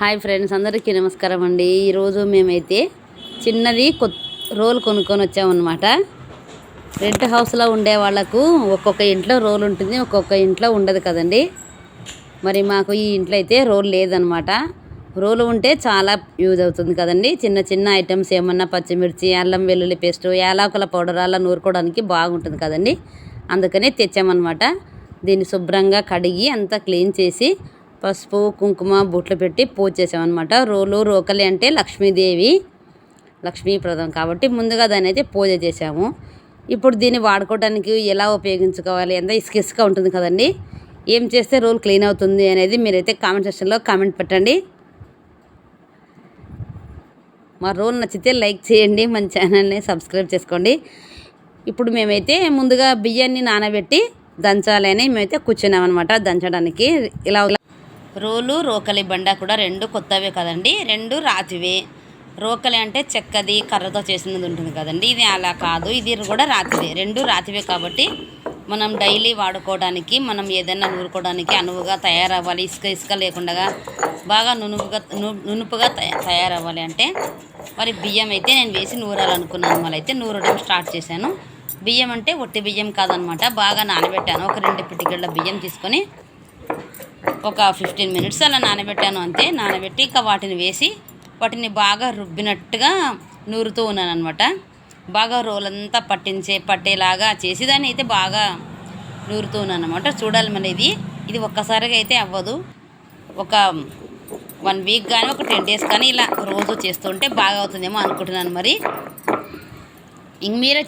Hi friends అందరికీ నమస్కారం అండి. ఈరోజు మేమైతే చిన్నది కొత్త రోల్ కొనుక్కొని వచ్చామన్నమాట. రెంట్ హౌస్లో ఉండే వాళ్ళకు ఒక్కొక్క ఇంట్లో రోల్ ఉంటుంది ఒక్కొక్క ఇంట్లో ఉండదు కదండి. మరి మాకు ఈ ఇంట్లో అయితే రోల్ లేదనమాట రోలు ఉంటే చాలా యూజ్ అవుతుంది కదండి. చిన్న చిన్న ఐటమ్స్ ఏమన్నా పచ్చిమిర్చి అల్లం వెల్లుల్లి పేస్ట్ యాలకుల పౌడర్ అలా నూరుకోవడానికి బాగుంటుంది కదండి. అందుకనే తెచ్చామన్నమాట. దీన్ని శుభ్రంగా కడిగి అంతా క్లీన్ చేసి పసుపు కుంకుమ బొట్లు పెట్టి పూజ చేసామన్నమాట రోలు రోకలి అంటే లక్ష్మీదేవి లక్ష్మీప్రదం కాబట్టి ముందుగా దాన్ని అయితే పూజ చేసాము ఇప్పుడు దీన్ని వాడుకోవడానికి ఎలా ఉపయోగించుకోవాలి ఎంత ఇసుక ఇసుక ఉంటుంది కదండి? ఏం చేస్తే రోల్ క్లీన్ అవుతుంది అనేది మీరైతే కామెంట్ సెక్షన్లో కామెంట్ పెట్టండి. మా రోల్ నచ్చితే లైక్ చేయండి మన ఛానల్ని సబ్స్క్రైబ్ చేసుకోండి. ఇప్పుడు మేమైతే ముందుగా బియ్యాన్ని నానబెట్టి దంచాలని మేమైతే కూర్చున్నాం అనమాట దంచడానికి ఇలా రోలు రోకలి బండ కూడా రెండు కొత్తవే కదండి. రెండు రాతివే. రోకలి అంటే చెక్కది కర్రతో చేసినది ఉంటుంది కదండి. ఇది అలా కాదు. ఇది కూడా రాతివే. రెండు రాతివే కాబట్టి మనం డైలీ వాడుకోవడానికి మనం ఏదైనా నూరుకోవడానికి అనువుగా తయారవ్వాలి. ఇసుక ఇసుక లేకుండా బాగా నునుపుగా ను- నునుపుగా తయ- తయారవ్వాలి అంటే మరి బియ్యం అయితే నేను వేసి నూరాలనుకున్నాను మళ్ళీ అయితే నూరడం స్టార్ట్ చేశాను. బియ్యం అంటే ఒట్టి బియ్యం కాదనమాట. బాగా నానబెట్టాను. ఒక రెండు పిటికెళ్ళ బియ్యం తీసుకొని ఒక ఫిఫ్టీన్ మినిట్స్ అలా నానబెట్టాను అంతే. నానబెట్టి ఇక వాటిని వేసి వాటిని బాగా రుబ్బినట్టుగా నూరుతూ ఉన్నాను అనమాట బాగా రోలంతా పట్టించే పట్టేలాగా చేసి దాన్ని అయితే బాగా నూరుతూ ఉన్నాను అనమాట చూడాలి మన ఇది. ఇది ఒక్కసారిగా అయితే అవ్వదు. ఒక వన్ వీక్ కానీ ఒక టెన్ డేస్ కానీ ఇలా రోజు చేస్తుంటే బాగా అవుతుందేమో అనుకుంటున్నాను మరి. ఇంక మీరే